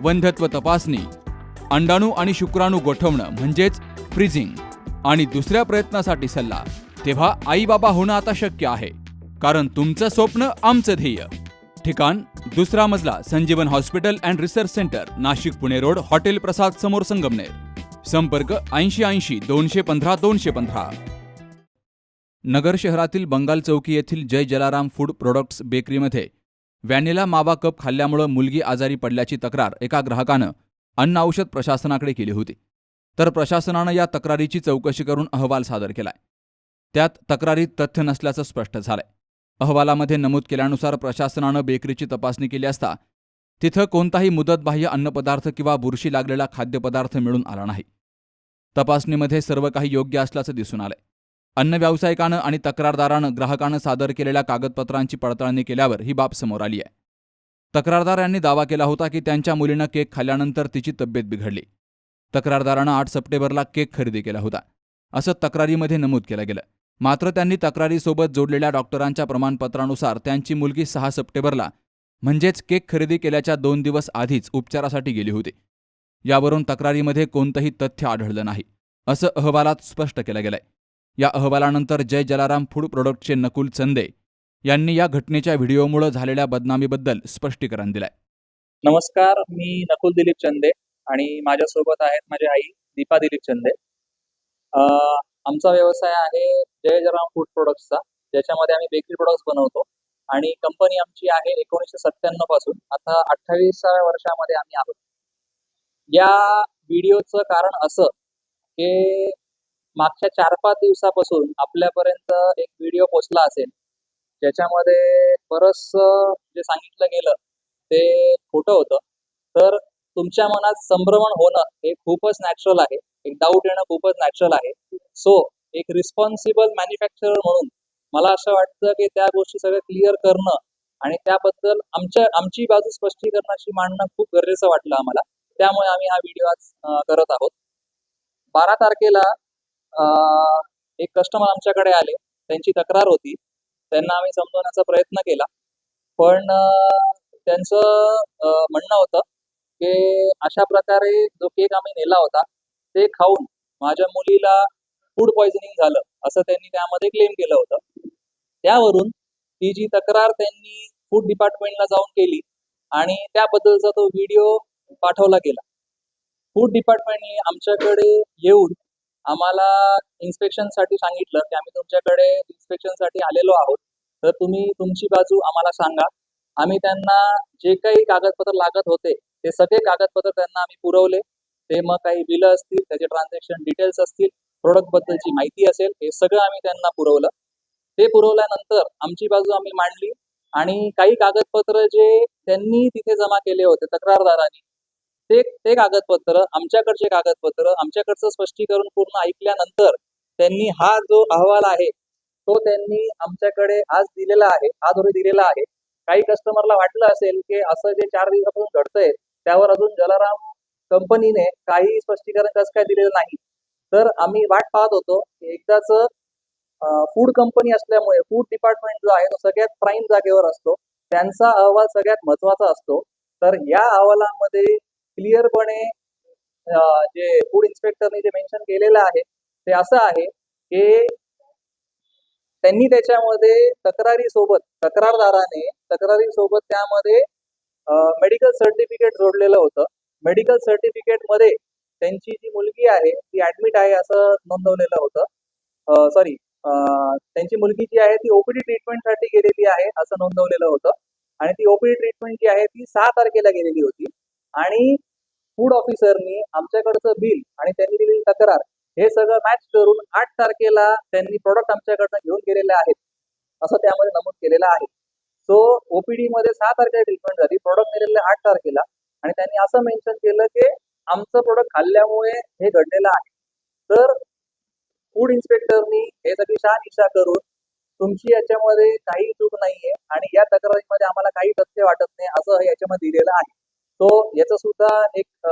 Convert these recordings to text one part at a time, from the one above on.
वंध्यत्व तपासणी अंडाणू आणि शुक्राणू गोठवणं म्हणजेच फ्रीजिंग आणि दुसऱ्या प्रयत्नासाठी सल्ला तेव्हा आई बाबा होणं आता शक्य आहे कारण तुमचं स्वप्न आमचं ध्येय. ठिकाण दुसरा मजला Sanjeevan hospital and research centre Nashik Pune road hotel Prasad समोर संगमनेर. संपर्क ऐंशी ऐंशी दोनशे पंधरा दोनशे पंधरा. नगर शहरातील बंगाल चौकी येथील जय जलाराम फूड प्रोडक्ट्स बेकरीमध्ये व्हॅनिला मावा कप खाल्ल्यामुळं मुलगी आजारी पडल्याची तक्रार एका ग्राहकानं अन्न औषध प्रशासनाकडे केली होती. तर प्रशासनानं या तक्रारीची चौकशी करून अहवाल सादर केलाय. त्यात तक्रारीत तथ्य नसल्याचं स्पष्ट झालंय. अहवालामध्ये नमूद केल्यानुसार प्रशासनानं बेकरीची तपासणी केली असता तिथं कोणताही मुदतबाह्य अन्नपदार्थ किंवा बुरशी लागलेला खाद्यपदार्थ मिळून आला नाही. तपासणीमध्ये सर्व काही योग्य असल्याचं दिसून आलंय. अन्न व्यावसायिकानं आणि तक्रारदारानं ग्राहकानं सादर केलेल्या कागदपत्रांची पडताळणी केल्यावर ही बाब समोर आली आहे. तक्रारदार यांनी दावा केला होता की त्यांच्या मुलीनं केक खाल्ल्यानंतर तिची तब्येत बिघडली. तक्रारदारानं आठ सप्टेंबरला केक खरेदी केला होता. असं तक्रारीमध्ये नमूद केलं गेलं. मात्र त्यांनी तक्रारीसोबत जोडलेल्या डॉक्टरांच्या प्रमाणपत्रानुसार त्यांची मुलगी सहा सप्टेंबरला म्हणजेच केक खरेदी केल्याच्या दोन दिवस आधीच उपचारासाठी गेली होती. यावरून तक्रारीमध्ये कोणतंही तथ्य आढळलं नाही असं अहवालात स्पष्ट केलं गेलंय. या अहवालानंतर जय जलाराम फूड प्रोडक्टचे नकुल चंदे यांनी या घटनेच्या व्हिडिओमुळे झालेल्या बदनामीबद्दल स्पष्टीकरण दिलंय. नमस्कार मी नकुल दिलीप चंदे आणि माझ्यासोबत आहेत माझी आई दीपा दिलीप चंदे. अं, आमचा व्यवसाय आहे जय जलाराम फूड प्रोडक्ट्सचा. ज्याच्यामध्ये आम्ही बेकरी प्रोडक्ट्स बनवतो आणि कंपनी आमची आहे एकोणीसशे सत्त्याण्णवपासून. आता अठ्ठावीसाव्या वर्षामध्ये आम्ही आहोत. या व्हिडिओचं कारण असं की मागच्या चार पाच दिवसापासून आपल्यापर्यंत एक व्हिडिओ पोचला असेल. ज्याच्यामध्ये बरंचसं जे सांगितलं गेलं ते खोटं होतं. तर तुमच्या मनात संभ्रमण होणं हे खूपच नॅचरल आहे. एक डाऊट येणं खूपच नॅचरल आहे. सो एक रिस्पॉन्सिबल मॅन्युफॅक्चरर म्हणून मला असं वाटतं की त्या गोष्टी सगळं क्लिअर करणं आणि त्याबद्दल आमच्या आमची बाजू स्पष्टीकरणाची मांडणं खूप गरजेचं वाटलं आम्हाला. त्यामुळे आम्ही हा व्हिडिओ आज करत आहोत. बारा तारखेला एक कस्टमर आमच्याकडे आले. त्यांची तक्रार होती. त्यांना आम्ही समजवण्याचा प्रयत्न केला. पण त्यांचं म्हणणं होतं की अशा प्रकारे जो केक आम्ही नेला होता ते खाऊन माझ्या मुलीला फूड पॉइझनिंग झालं असं त्यांनी त्यामध्ये क्लेम केलं होतं. त्यावरून ती जी तक्रार त्यांनी फूड डिपार्टमेंटला जाऊन केली आणि त्याबद्दलचा तो व्हिडिओ पाठवला गेला. फूड डिपार्टमेंटने आमच्याकडे येऊन आम्हाला इन्स्पेक्शनसाठी सांगितलं की आम्ही तुमच्याकडे इन्स्पेक्शनसाठी आलेलो आहोत. तर तुम्ही तुमची बाजू आम्हाला सांगा. आम्ही त्यांना जे काही कागदपत्र लागत होते ते सगळे कागदपत्र त्यांना आम्ही पुरवले. ते मग काही बिलं असतील त्याचे ट्रान्झॅक्शन डिटेल्स असतील प्रोडक्ट बद्दलची माहिती असेल हे सगळं आम्ही त्यांना पुरवलं. ते पुरवल्यानंतर आमची बाजू आम्ही मांडली आणि काही कागदपत्र जे त्यांनी तिथे जमा केले होते तक्रारदारांनी ते ते कागदपत्र आमच्याकडचे कागदपत्र आमच्याकडचं स्पष्टीकरण पूर्ण ऐकल्यानंतर त्यांनी हा जो अहवाल आहे तो त्यांनी आमच्याकडे आज दिलेला आहे आज दिलेला आहे. काही कस्टमरला वाटलं असेल की असं जे चार दिवसापासून घडतंय त्यावर अजून जलाराम कंपनीने काही स्पष्टीकरण कसं काय दिलेलं नाही. तर आम्ही वाट पाहत होतो की एकदाच फूड कंपनी असल्यामुळे फूड डिपार्टमेंट जो आहे तो सगळ्यात प्राईम जागेवर असतो. त्यांचा अहवाल सगळ्यात महत्त्वाचा असतो. तर या अहवालामध्ये क्लिअरपणे जे फूड इन्स्पेक्टरने जे मेन्शन केलेलं आहे ते असं आहे की त्यांनी त्याच्यामध्ये तक्रारी सोबत तक्रारदाराने तक्रारी सोबत त्यामध्ये मेडिकल सर्टिफिकेट जोडलेलं होतं. मेडिकल सर्टिफिकेटमध्ये त्यांची जी मुलगी आहे ती ऍडमिट आहे असं नोंदवलेलं होतं. सॉरी त्यांची मुलगी जी आहे ती ओपीडी ट्रीटमेंटसाठी गेलेली आहे असं नोंदवलेलं होतं. आणि ती ओपीडी ट्रीटमेंट जी आहे ती सहा तारखेला गेलेली होती. आणि फूड ऑफिसरनी आमच्याकडचं बिल आणि त्यांनी दिलेली तक्रार हे सगळं मॅच करून आठ तारखेला त्यांनी प्रोडक्ट आमच्याकडनं घेऊन गेलेले आहेत असं त्यामध्ये नमूद केलेलं आहे. सो ओपीडी मध्ये सहा तारखेला ट्रीटमेंट झाली प्रोडक्ट नेलेले आठ तारखेला आणि त्यांनी असं मेन्शन केलं की आमचं प्रोडक्ट खाल्ल्यामुळे हे घडलेलं आहे. तर फूड इन्स्पेक्टरनी हे सगळी शहानिशा करून तुमची याच्यामध्ये काही चूक नाहीये आणि या तक्रारीमध्ये आम्हाला काही तथ्य वाटत नाही असं याच्यामध्ये दिलेलं आहे. तो याचं सुद्धा एक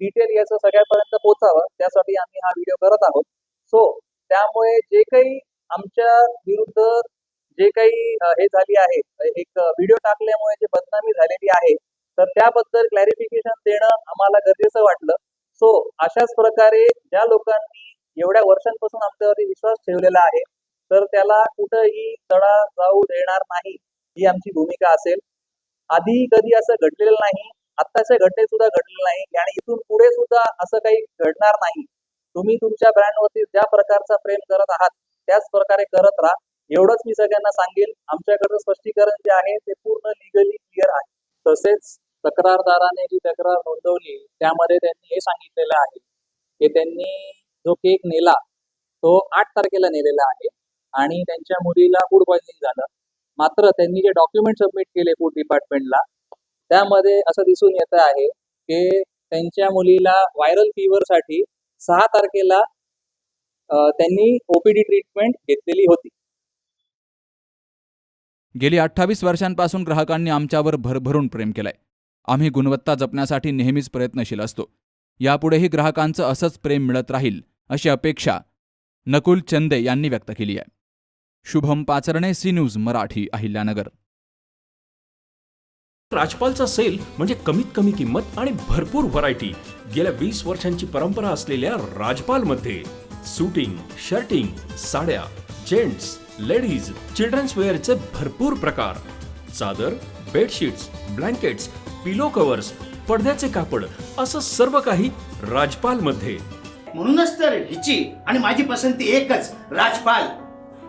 डिटेल याचं सगळ्यापर्यंत पोहोचावं. त्यासाठी आम्ही हा व्हिडिओ करत आहोत. सो त्यामुळे जे काही आमच्या विरुद्ध जे काही हे झाली आहे एक व्हिडिओ टाकल्यामुळे जे बदनामी झालेली आहे तर त्याबद्दल क्लॅरिफिकेशन देणं आम्हाला गरजेचं वाटलं. सो अशाच प्रकारे ज्या लोकांनी एवढ्या वर्षांपासून आमच्यावरती विश्वास ठेवलेला आहे तर त्याला कुठंही तडा जाऊ देणार नाही ही आमची भूमिका असेल. आधी कधी असं घडलेलं नाही आत्ताच्या घटनेत सुद्धा घडलेलं नाही. आणि इथून पुढे सुद्धा असं काही घडणार नाही. तुम्ही तुमच्या ब्रँडवरती ज्या प्रकारचा प्रेम करत आहात त्याच प्रकारे करत राहा. एवढंच मी सगळ्यांना सांगेल आमच्याकडे स्पष्टीकरण जे आहे ते पूर्ण लिगली क्लिअर आहे. तसेच तक्रारदाराने जी तक्रार नोंदवली त्यामध्ये त्यांनी हे सांगितलेलं आहे की त्यांनी जो केक नेला तो आठ तारखेला नेलेला आहे. आणि त्यांच्या मुलीला फूड पॉइझनिंग झालं. मात्र त्यांनी जे डॉक्युमेंट सबमिट केले फूड डिपार्टमेंटला त्यामध्ये असं दिसून येत आहे की त्यांच्या मुलीला व्हायरल फीवरसाठी सहा तारखेला त्यांनी ओपीडी ट्रीटमेंट घेतलेली होती. गेली अठ्ठावीस वर्षांपासून ग्राहकांनी आमच्यावर भरभरून प्रेम केलंय. आम्ही गुणवत्ता जपण्यासाठी नेहमीच प्रयत्नशील असतो. यापुढेही ग्राहकांचं असंच प्रेम मिळत राहील अशी अपेक्षा नकुल चंदे यांनी व्यक्त केली आहे. Shubham Pacharne C news Marathi Ahilyanagar. राजपालचा sale म्हणजे कमीत कमी किंमत आणि भरपूर व्हरायटी गेल्या वीस वर्षांची परंपरा असलेल्या राजपाल मध्ये सुटिंग शर्टिंग साड्या जेंट्स लेडीज चिल्ड्रन्स वेअरचे भरपूर प्रकार. चादर बेडशीट्स ब्लँकेट्स पिलो कव्हर्स पडद्याचे कापड असं सर्व काही राजपाल मध्ये म्हणूनच तर हिची आणि माझी पसंती एकच राजपाल.